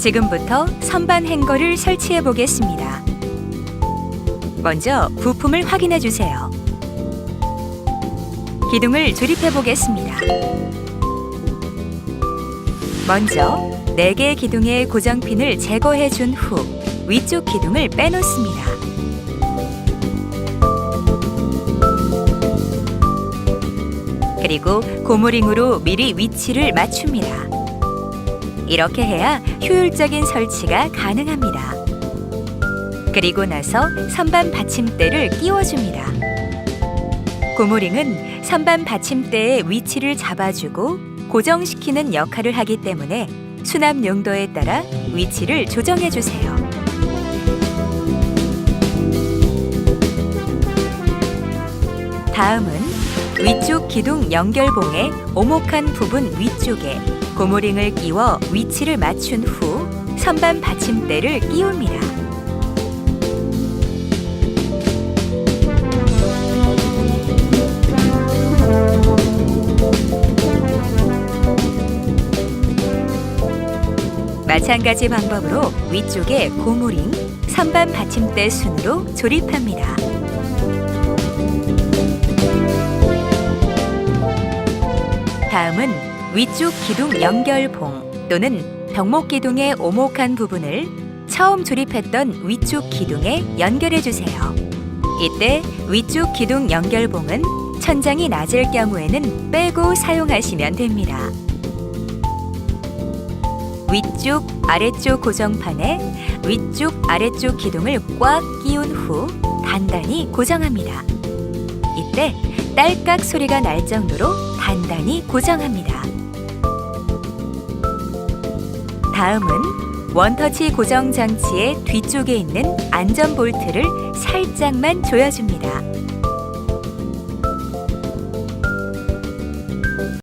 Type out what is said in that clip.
지금부터 선반 행거를 설치해 보겠습니다. 먼저 부품을 확인해 주세요. 기둥을 조립해 보겠습니다. 먼저 4개의 기둥의 고정핀을 제거해 준 후 위쪽 기둥을 빼놓습니다. 그리고 고무링으로 미리 위치를 맞춥니다. 이렇게 해야 효율적인 설치가 가능합니다. 그리고 나서 선반 받침대를 끼워줍니다. 고무링은 선반 받침대의 위치를 잡아주고 고정시키는 역할을 하기 때문에 수납 용도에 따라 위치를 조정해 주세요. 다음은 위쪽 기둥 연결봉의 오목한 부분 위쪽에 고무링을 끼워 위치를 맞춘 후 선반 받침대를 끼웁니다. 마찬가지 방법으로 위쪽에 고무링, 선반 받침대 순으로 조립합니다. 다음은 위쪽 기둥 연결봉 또는 벽목 기둥의 오목한 부분을 처음 조립했던 위쪽 기둥에 연결해 주세요. 이때 위쪽 기둥 연결봉은 천장이 낮을 경우에는 빼고 사용하시면 됩니다. 위쪽 아래쪽 고정판에 위쪽 아래쪽 기둥을 꽉 끼운 후 단단히 고정합니다. 이때 딸깍 소리가 날 정도로 단단히 고정합니다. 다음은 원터치 고정 장치의 뒤쪽에 있는 안전 볼트를 살짝만 조여줍니다.